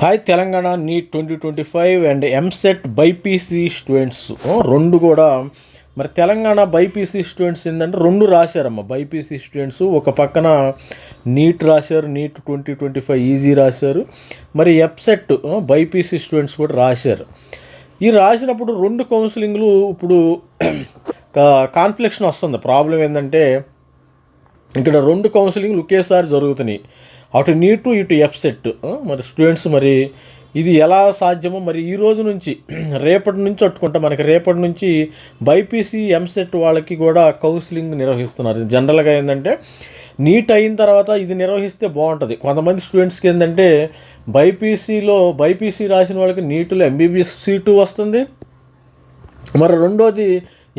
Hi Telangana NEET twenty twenty five and EAMCET BiPC students రెండు కూడా. మరి Telangana BiPC students ఏంటంటే రెండు రాశారమ్మ. బైపీసీ స్టూడెంట్స్ ఒక పక్కన నీట్ రాశారు NEET twenty twenty five easy రాశారు. మరి ఎప్సెట్ బైపీసీ స్టూడెంట్స్ కూడా రాశారు. ఈ రాసినప్పుడు రెండు కౌన్సిలింగ్లు ఇప్పుడు కాన్ఫ్లిక్షన్ వస్తుంది. ప్రాబ్లం ఏంటంటే ఇక్కడ రెండు కౌన్సిలింగ్లు ఒకేసారి జరుగుతున్నాయి. అటు నీటు ఇటు ఎఫ్సెట్ మరి స్టూడెంట్స్ మరి ఇది ఎలా సాధ్యమో మరి ఈ రోజు నుంచి రేపటి నుంచి అట్టుకుంటా మనకి రేపటి నుంచి బైపీసీ ఎంసెట్ వాళ్ళకి కూడా కౌన్సిలింగ్ నిర్వహిస్తున్నారు. జనరల్గా ఏంటంటే నీట్ అయిన తర్వాత ఇది నిర్వహిస్తే బాగుంటుంది. కొంతమంది స్టూడెంట్స్కి ఏంటంటే బైపీసీలో బైపీసీ రాసిన వాళ్ళకి నీటులో ఎంబీబీఎస్ సీటు వస్తుంది. మరి రెండోది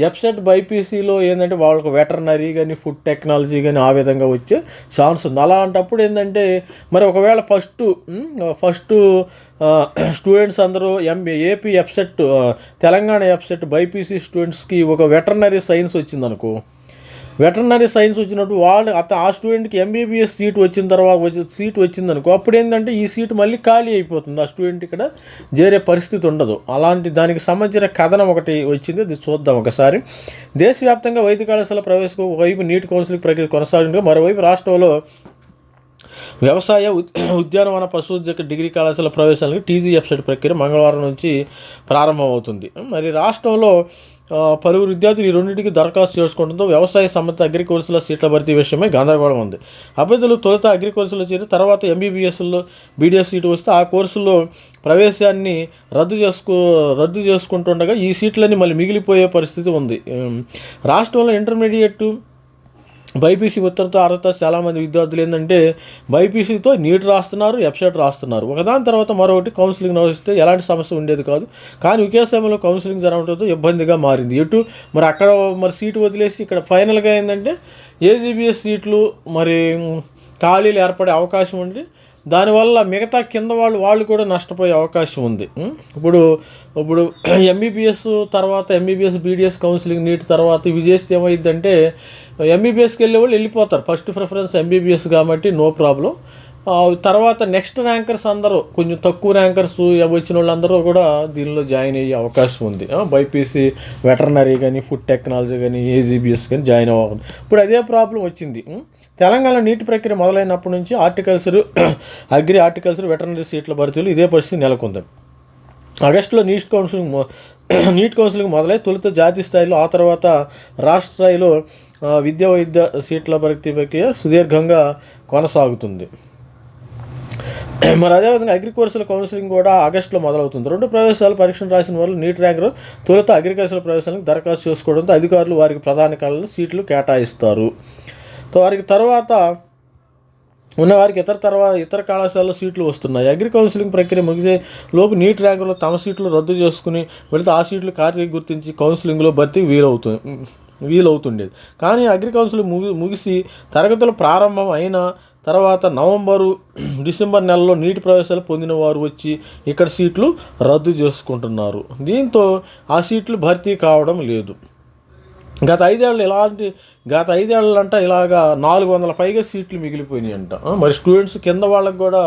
ఎఫ్సెట్ బైపీసీలో ఏంటంటే వాళ్ళకు వెటర్నరీ కానీ ఫుడ్ టెక్నాలజీ కానీ ఆ విధంగా వచ్చే ఛాన్స్ ఉంది. అలాంటప్పుడు ఏంటంటే మరి ఒకవేళ ఫస్ట్ ఫస్ట్ స్టూడెంట్స్ అందరూ MB AP EAPCET Telangana EAPCET BiPC స్టూడెంట్స్కి ఒక వెటర్నరీ సైన్స్ వచ్చిందనుకో వెటర్నరీ సైన్స్ వచ్చినప్పుడు వాళ్ళు అత ఆ స్టూడెంట్కి ఎంబీబీఎస్ సీట్ వచ్చిన తర్వాత వచ్చి సీట్ వచ్చిందనుకో అప్పుడు ఏంటంటే ఈ సీట్ మళ్ళీ ఖాళీ అయిపోతుంది. ఆ స్టూడెంట్ ఇక్కడ చేరే పరిస్థితి ఉండదు. అలాంటి దానికి సంబంధించిన కథనం ఒకటి వచ్చింది. అది చూద్దాం ఒకసారి. దేశవ్యాప్తంగా వైద్య కళాశాల ప్రవేశకు ఒకవైపు నీట్ కౌన్సిలింగ్ ప్రక్రియ కొనసాగించగా మరోవైపు రాష్ట్రంలో వ్యవసాయ ఉద్యానవన పశువుద్యోగ డిగ్రీ కళాశాల ప్రవేశాలకు టీజీ వెబ్సైట్ ప్రక్రియ మంగళవారం నుంచి ప్రారంభమవుతుంది. మరి రాష్ట్రంలో పలువురు విద్యార్థులు ఈ రెండింటికి దరఖాస్తు చేసుకోవడంతో వ్యవసాయ సంబంధిత అగ్రికల్చర్ల సీట్ల భర్తీ విషయమై గందరగోళం ఉంది. అభ్యర్థులు తొలుత అగ్రికల్చర్లో చేరి తర్వాత ఎంబీబీఎస్లో బీడీఎస్ సీటు వస్తే ఆ కోర్సులో ప్రవేశాన్ని రద్దు చేసుకో రద్దు చేసుకుంటుండగా ఈ సీట్లన్నీ మళ్ళీ మిగిలిపోయే పరిస్థితి ఉంది. రాష్ట్రంలో ఇంటర్మీడియట్ బైపీసీ ఉత్తరతో అర్హత చాలామంది విద్యార్థులు ఏంటంటే బైపీసీతో నీట్ రాస్తున్నారు ఎఫ్సెట్ రాస్తున్నారు. ఒకదాని తర్వాత మరొకటి కౌన్సిలింగ్ నిర్వహిస్తే ఎలాంటి సమస్య ఉండేది కాదు. కానీ ఒకే సమయంలో కౌన్సిలింగ్ జరగడంతో ఇబ్బందిగా మారింది. ఎటు? మరి అక్కడ మరి సీటు వదిలేసి ఇక్కడ ఫైనల్గా ఏంటంటే ఏజీబీఎస్ సీట్లు మరి ఖాళీలు ఏర్పడే అవకాశం ఉంది దానివల్ల మిగతా కింద వాళ్ళు వాళ్ళు కూడా నష్టపోయే అవకాశం ఉంది. ఇప్పుడు ఇప్పుడు ఎంబీబీఎస్ తర్వాత ఎంబీబీఎస్ బీడీఎస్ కౌన్సిలింగ్ నీట్ తర్వాత ఇవి చేస్తే ఏమైందంటే ఎంబీబీఎస్కి వెళ్ళే వాళ్ళు వెళ్ళిపోతారు. ఫస్ట్ ప్రిఫరెన్స్ ఎంబీబీఎస్ కాబట్టి నో ప్రాబ్లం తర్వాత నెక్స్ట్ ర్యాంకర్స్ అందరూ కొంచెం తక్కువ ర్యాంకర్స్ వచ్చిన వాళ్ళందరూ కూడా దీనిలో జాయిన్ అయ్యే అవకాశం ఉంది. బైపీసీ వెటర్నరీ కానీ ఫుడ్ టెక్నాలజీ కానీ ఏజీబీఎస్ కానీ జాయిన్ అవ్వాలి ఇప్పుడు అదే ప్రాబ్లం వచ్చింది. తెలంగాణ నీటి ప్రక్రియ మొదలైనప్పటి నుంచి హార్టికల్చర్ అగ్రి హార్టికల్చర్ వెటర్నరీ సీట్ల భర్తీలు ఇదే పరిస్థితి నెలకొంది. ఆగస్టులో నీట్ కౌన్సిలింగ్ నీట్ కౌన్సిలింగ్ మొదలై తొలుత జాతీయ స్థాయిలో ఆ తర్వాత రాష్ట్ర స్థాయిలో విద్యా వైద్య సీట్ల భర్తీ ప్రక్రియ సుదీర్ఘంగా కొనసాగుతుంది. మరి అదేవిధంగా అగ్రికల్చర్ కౌన్సిలింగ్ కూడా ఆగస్టులో మొదలవుతుంది. రెండు ప్రవేశాలు పరీక్షలు రాసిన వాళ్ళు నీట్ ర్యాంకులు తొలుత అగ్రికల్చర్ ప్రవేశాలకు దరఖాస్తు చేసుకోవడంతో అధికారులు వారికి ప్రధాన కళలు సీట్లు కేటాయిస్తారు. వారికి తర్వాత ఉన్నవారికి ఇతర తర్వాత ఇతర కళాశాలలో సీట్లు వస్తున్నాయి. అగ్రి కౌన్సిలింగ్ ప్రక్రియ ముగిసే లోపు నీట్ ర్యాంకులో తమ సీట్లు రద్దు చేసుకుని వెళితే ఆ సీట్లు ఖాళీ గుర్తించి కౌన్సిలింగ్లో భర్తీ వీలవుతుంది వీలవుతుండేది. కానీ అగ్రికల్చర్ ముగి ముగిసి తరగతులు ప్రారంభం అయిన తర్వాత నవంబరు డిసెంబర్ నెలలో నీటి ప్రవేశాలు పొందిన వారు వచ్చి ఇక్కడ సీట్లు రద్దు చేసుకుంటున్నారు. దీంతో ఆ సీట్లు భర్తీ కావడం లేదు. గత ఐదేళ్ళు ఇలాంటి గత ఐదేళ్ళంట ఇలాగా నాలుగు వందల పైగా సీట్లు మిగిలిపోయినాయి అంట మరి స్టూడెంట్స్ కింద వాళ్ళకి కూడా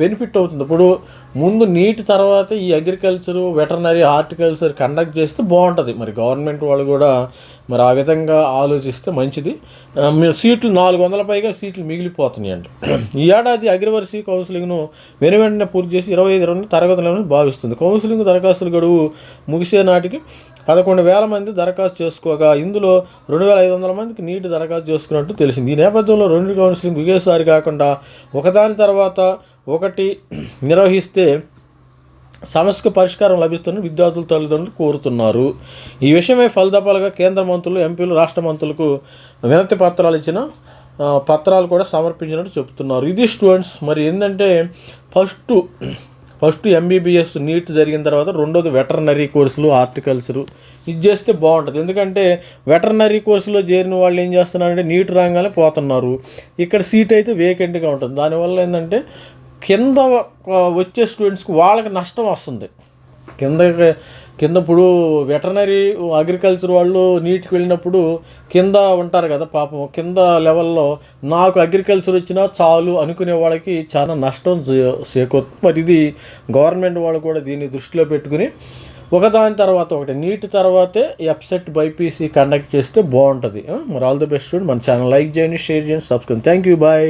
బెనిఫిట్ అవుతుంది. ఇప్పుడు ముందు నీటి తర్వాత ఈ అగ్రికల్చర్ వెటర్నరీ హార్టికల్చర్ కండక్ట్ చేస్తే బాగుంటుంది. మరి గవర్నమెంట్ వాళ్ళు కూడా మరి ఆ విధంగా ఆలోచిస్తే మంచిది. మీరు సీట్లు నాలుగు వందల పైగా సీట్లు మిగిలిపోతున్నాయి అంట. ఈ ఏడాది అగ్రివర్సీ కౌన్సిలింగ్ను వెను వెంటనే పూర్తి చేసి ఇరవై ఐదు రెండు తరగతులను భావిస్తుంది. కౌన్సిలింగ్ దరఖాస్తుల గడువు ముగిసే నాటికి పదకొండు వేల మంది దరఖాస్తు చేసుకోగా. ఇందులో రెండు వేల ఐదు వందల మందికి నీటి దరఖాస్తు చేసుకున్నట్టు తెలిసింది. ఈ నేపథ్యంలో రెండు కౌన్సిలింగ్ ఒకేసారి కాకుండా ఒకదాని తర్వాత ఒకటి నిర్వహిస్తే సమస్యకు పరిష్కారం లభిస్తుందని విద్యార్థుల తల్లిదండ్రులు కోరుతున్నారు. ఈ విషయమై ఫలితపాలుగా కేంద్ర మంత్రులు ఎంపీలు రాష్ట్ర మంత్రులకు వినతి పత్రాలు ఇచ్చిన పత్రాలు కూడా సమర్పించినట్టు చెప్తున్నారు ఇది స్టూడెంట్స్ మరి ఏంటంటే ఫస్ట్ ఫస్ట్ ఎంబీబీఎస్ నీట్ జరిగిన తర్వాత రెండోది వెటర్నరీ కోర్సులు హార్టికల్చరు ఇది చేస్తే బాగుంటుంది. ఎందుకంటే వెటర్నరీ కోర్సులో చేరిన వాళ్ళు ఏం చేస్తున్నారంటే నీట్ రాగానే పోతున్నారు. ఇక్కడ సీట్ అయితే వేకెంట్గా ఉంటుంది. దానివల్ల ఏంటంటే కింద వచ్చే స్టూడెంట్స్కి వాళ్ళకి నష్టం వస్తుంది. కింద కింద ఇప్పుడు వెటర్నరీ అగ్రికల్చర్ వాళ్ళు నీటికి వెళ్ళినప్పుడు కింద ఉంటారు కదా పాపం. కింద లెవెల్లో నాకు అగ్రికల్చర్ వచ్చినా చాలు అనుకునే వాళ్ళకి చాలా నష్టం చే- చేకూరుతుంది. మరి ఇది గవర్నమెంట్ వాళ్ళు కూడా దీన్ని దృష్టిలో పెట్టుకుని ఒకదాని తర్వాత ఒకటి నీట్ తర్వాతే ఎఫ్సెట్ బైపీసీ కండక్ట్ చేస్తే బాగుంటుంది. మరి ఆల్ ది బెస్ట్ మన ఛానల్ లైక్ చేయండి షేర్ చేయండి సబ్స్క్రైబ్ థ్యాంక్ యూ బాయ్